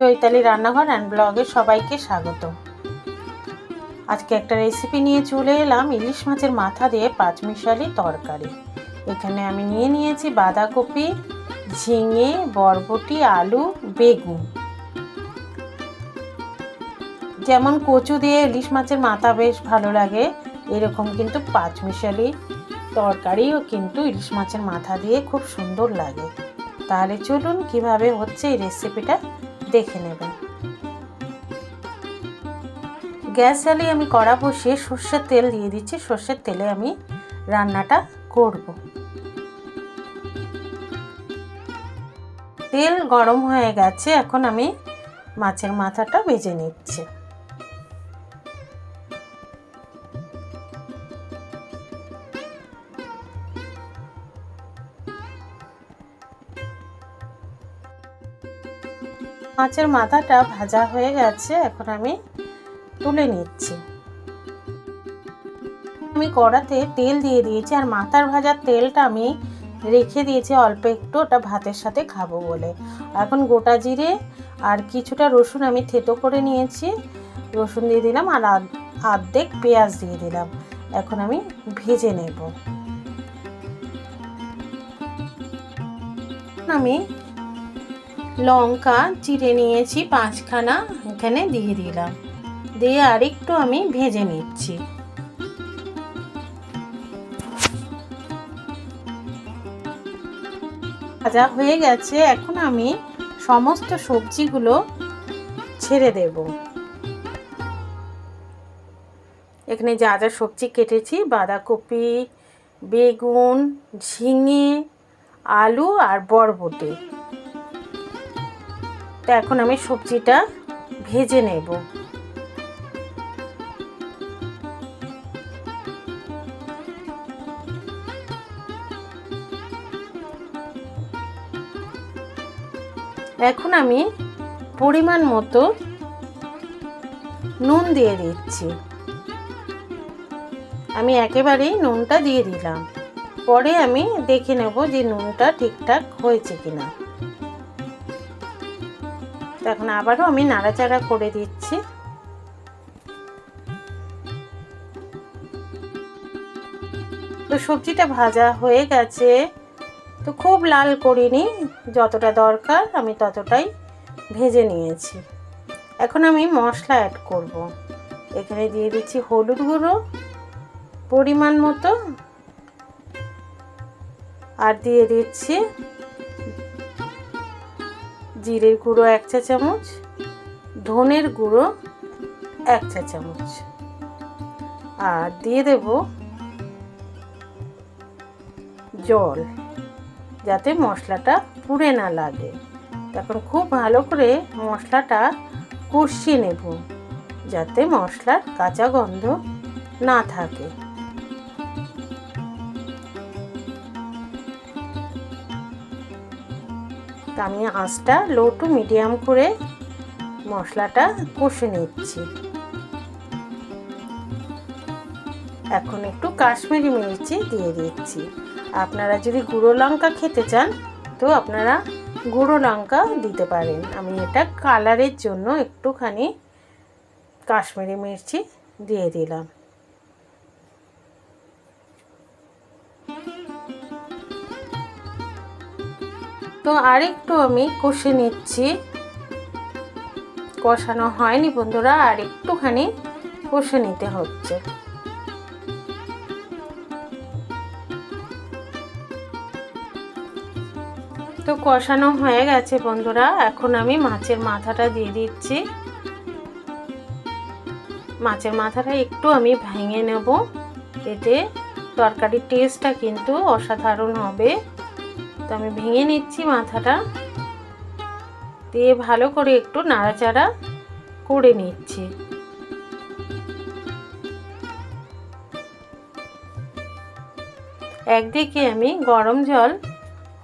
চৈতালি রান্নাঘর অ্যান্ড ব্লগে সবাইকে স্বাগত। আজকে একটা রেসিপি নিয়ে চলে এলাম, ইলিশ মাছের মাথা দিয়ে পাঁচমিশালি তরকারি। এখানে আমি নিয়ে নিয়েছি বাঁধাকপি, ঝিঙে, বরবটি, আলু, বেগুন। যেমন কচু দিয়ে ইলিশ মাছের মাথা বেশ ভালো লাগে, এরকম কিন্তু পাঁচমিশালি তরকারিও কিন্তু ইলিশ মাছের মাথা দিয়ে খুব সুন্দর লাগে। তাহলে চলুন কীভাবে হচ্ছে এই রেসিপিটা দেখে নেবেন। গ্যাস জ্বালিয়ে আমি কড়া বসিয়ে সর্ষের তেল দিয়ে দিচ্ছি। সর্ষের তেলে আমি রান্নাটা করব। তেল গরম হয়ে গেছে, এখন আমি মাছের মাথাটা ভেজে নিচ্ছি। মাছের মাথাটা ভাজা হয়ে গেছে, এখন আমি তুলে নিচ্ছি। আমি কড়াতে তেল দিয়ে দিয়েছি, আর মাথার ভাজার তেলটা আমি রেখে দিয়েছি, অল্প একটু, ওটা ভাতের সাথে খাব বলে। এখন গোটা জিরে আর কিছুটা রসুন আমি থেতো করে নিয়েছি। রসুন দিয়ে দিলাম আর আর্ধেক পেঁয়াজ দিয়ে দিলাম। এখন আমি ভেজে নেব। আমি লঙ্কা চিড়ে নিয়েছি পাঁচখানা, এখানে দিয়ে দিলাম। দিয়ে আরেকটু আমি ভেজে নিচ্ছি। ভাজা হয়ে গেছে, এখন আমি সমস্ত সবজিগুলো ছেড়ে দেব। এখানে যা যা সবজি কেটেছি, বাঁধাকপি, বেগুন, ঝিঙে, আলু আর বরবটি। তো এখন আমি সবজিটা ভেজে নেব। এখন আমি পরিমাণ মতো নুন দিয়ে দিচ্ছি। আমি একেবারেই নুনটা দিয়ে দিলাম। পরে আমি দেখে নেব যে নুনটা ঠিকঠাক হয়েছে কিনা। এখন আবারও আমি নাড়াচাড়া করে দিচ্ছি। তো সবজিটা ভাজা হয়ে গেছে। তো খুব লাল করিনি, যতটা দরকার আমি ততটাই ভেজে নিয়েছি। এখন আমি মশলা অ্যাড করব। এখানে দিয়ে দিচ্ছি হলুদ গুঁড়ো পরিমাণ মতো। আর দিয়ে দিচ্ছি জিরের গুঁড়ো এক চা চামচ, ধনের গুঁড়ো এক চা চামচ। আর দিয়ে দেব জল, যাতে মশলাটা পুড়ে না লাগে। তখন খুব ভালো করে মশলাটা কষিয়ে নেব, যাতে মশলার কাঁচা গন্ধ না থাকে। তা আমি আঁচটা লো টু মিডিয়াম করে মশলাটা কষে নিচ্ছি। এখন একটু কাশ্মীরি মির্চি দিয়ে দিচ্ছি। আপনারা যদি গুঁড়ো লঙ্কা খেতে চান, তো আপনারা গুঁড়ো লঙ্কা দিতে পারেন। আমি এটা কালারের জন্য একটুখানি কাশ্মীরি মির্চি দিয়ে দিলাম। তো আরেকটু আমি কষে নিচ্ছি। কষানো হয়নি বন্ধুরা, আর একটুখানি কষে নিতে হচ্ছে। তো কষানো হয়ে গেছে বন্ধুরা, এখন আমি মাছের মাথাটা দিয়ে দিচ্ছি। মাছের মাথাটা একটু আমি ভেঙে নেব, এতে তরকারির টেস্টটা কিন্তু অসাধারণ হবে। তো আমি ভেঙে নিচ্ছি মাথাটা। দিয়ে ভালো করে একটু নাড়াচাড়া করে নিচ্ছি। একদিকে আমি গরম জল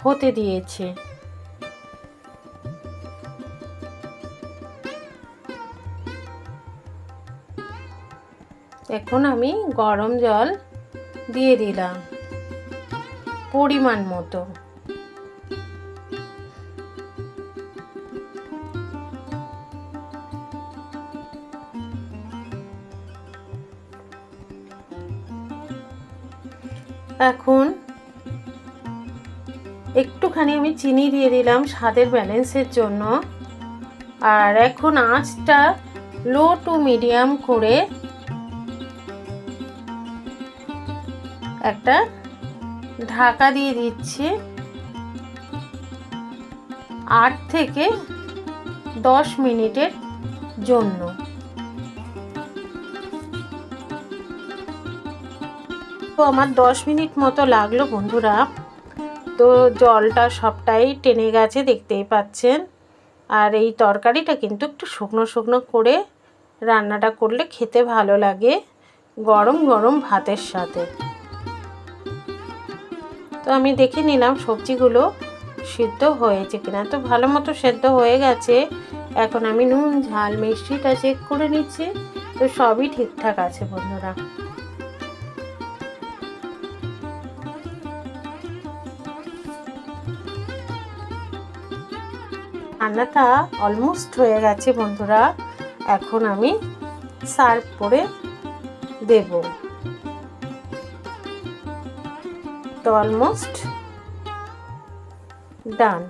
হতে দিয়েছি। এখন আমি গরম জল দিয়ে দিলাম। পরিমাণ মতো। এখন একটুখানি আমি চিনি দিয়ে দিলাম স্বাদের ব্যালেন্সের জন্য। আর এখন আঁচটা লো টু মিডিয়াম করে একটা ঢাকা দিয়ে দিচ্ছি। আট থেকে দশ মিনিটের জন্য। তো আমার দশ মিনিট মতো লাগল, বন্ধুরা। তো জলটা সবটাই টেনে গেছে, দেখতেই পাচ্ছেন। আর এই তরকারিটা কিন্তু একটু শুকনো শুকনো করে রান্নাটা করলে খেতে ভালো লাগে, গরম গরম ভাতের সাথে। তো আমি দেখে নিলাম সবজিগুলো সিদ্ধ হয়েছে কিনা। তো ভালো মতো সেদ্ধ হয়ে গেছে। এখন আমি নুন, ঝাল, মিষ্টিটা চেক করে নিচ্ছি। তো সবই ঠিকঠাক আছে, বন্ধুরা। রান্নাটা অলমোস্ট হয়ে গেছে বন্ধুরা। এখন আমি সার্ভ করে দেব। তো অলমোস্ট ডান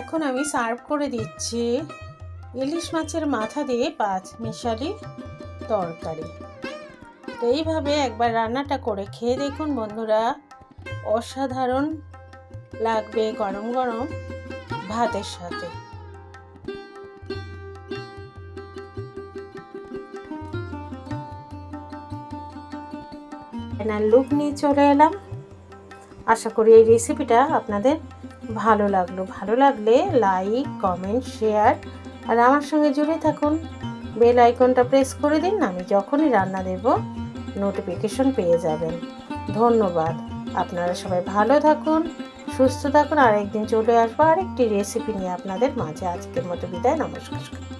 এখন আমি সার্ভ করে দিচ্ছি ইলিশ মাছের মাথা দিয়ে পাঁচ মিশালি তরকারি। তো এইভাবে একবার রান্নাটা করে খেয়ে দেখুন বন্ধুরা। অসাধারণ লাগবে গরম গরম ভাতের সাথে। ফাইনাল লুক নিয়ে চলে এলাম। আশা করি এই রেসিপিটা আপনাদের ভালো লাগল। ভালো লাগলে লাইক কমেন্ট শেয়ার আর আমার সঙ্গে জুড়ে থাকুন। বেল আইকনটা প্রেস করে দিন, আমি যখনই রান্না দেব নোটিফিকেশন পেয়ে যাবেন। ধন্যবাদ। আপনারা সবাই ভালো থাকুন, সুস্থ থাকুন, আরেকদিন চলে আসব আরেকটি রেসিপি নিয়ে আপনাদের মাঝে। আজকের মতো বিদায়, নমস্কার।